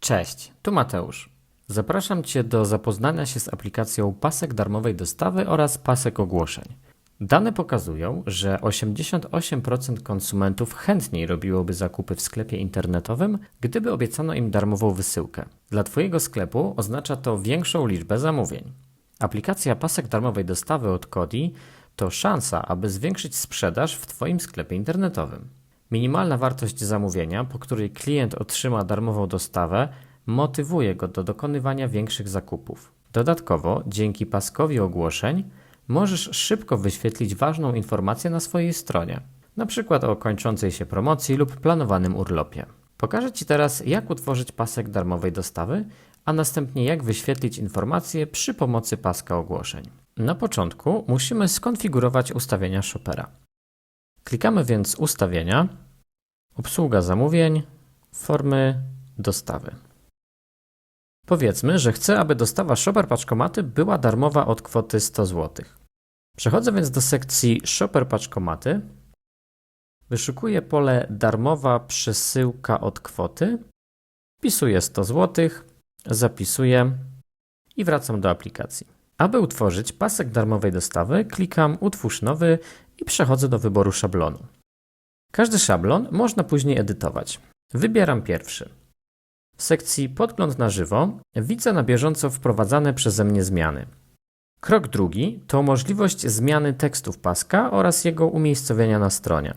Cześć, tu Mateusz. Zapraszam Cię do zapoznania się z aplikacją Pasek darmowej dostawy oraz Pasek ogłoszeń. Dane pokazują, że 88% konsumentów chętniej robiłoby zakupy w sklepie internetowym, gdyby obiecano im darmową wysyłkę. Dla Twojego sklepu oznacza to większą liczbę zamówień. Aplikacja Pasek darmowej dostawy od Kodi to szansa, aby zwiększyć sprzedaż w Twoim sklepie internetowym. Minimalna wartość zamówienia, po której klient otrzyma darmową dostawę, motywuje go do dokonywania większych zakupów. Dodatkowo, dzięki paskowi ogłoszeń, możesz szybko wyświetlić ważną informację na swojej stronie, np. o kończącej się promocji lub planowanym urlopie. Pokażę Ci teraz, jak utworzyć pasek darmowej dostawy, a następnie jak wyświetlić informacje przy pomocy paska ogłoszeń. Na początku musimy skonfigurować ustawienia shopera. Klikamy więc ustawienia, obsługa zamówień, formy dostawy. Powiedzmy, że chcę, aby dostawa Shopper Paczkomaty była darmowa od kwoty 100 zł. Przechodzę więc do sekcji Shopper Paczkomaty, wyszukuję pole darmowa przesyłka od kwoty, wpisuję 100 zł, zapisuję i wracam do aplikacji. Aby utworzyć pasek darmowej dostawy, klikam Utwórz nowy i przechodzę do wyboru szablonu. Każdy szablon można później edytować. Wybieram pierwszy. W sekcji Podgląd na żywo widzę na bieżąco wprowadzane przeze mnie zmiany. Krok drugi to możliwość zmiany tekstów paska oraz jego umiejscowienia na stronie.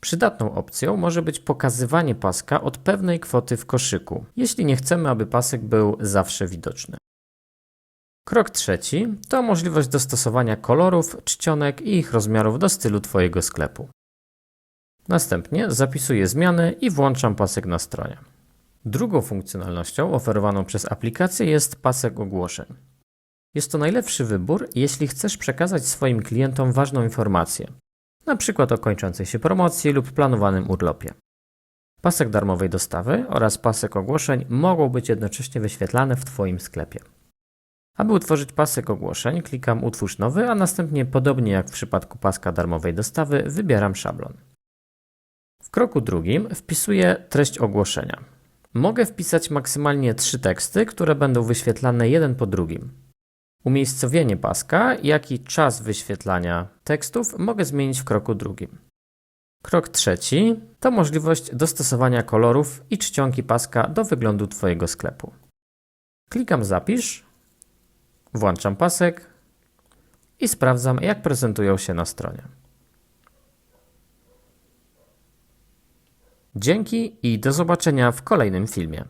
Przydatną opcją może być pokazywanie paska od pewnej kwoty w koszyku, jeśli nie chcemy, aby pasek był zawsze widoczny. Krok trzeci to możliwość dostosowania kolorów, czcionek i ich rozmiarów do stylu Twojego sklepu. Następnie zapisuję zmiany i włączam pasek na stronie. Drugą funkcjonalnością oferowaną przez aplikację jest pasek ogłoszeń. Jest to najlepszy wybór, jeśli chcesz przekazać swoim klientom ważną informację, np. o kończącej się promocji lub planowanym urlopie. Pasek darmowej dostawy oraz pasek ogłoszeń mogą być jednocześnie wyświetlane w Twoim sklepie. Aby utworzyć pasek ogłoszeń, klikam Utwórz nowy, a następnie, podobnie jak w przypadku paska darmowej dostawy, wybieram szablon. W kroku drugim wpisuję treść ogłoszenia. Mogę wpisać maksymalnie trzy teksty, które będą wyświetlane jeden po drugim. Umiejscowienie paska, jak i czas wyświetlania tekstów mogę zmienić w kroku drugim. Krok trzeci to możliwość dostosowania kolorów i czcionki paska do wyglądu Twojego sklepu. Klikam Zapisz, włączam pasek i sprawdzam, jak prezentują się na stronie. Dzięki i do zobaczenia w kolejnym filmie.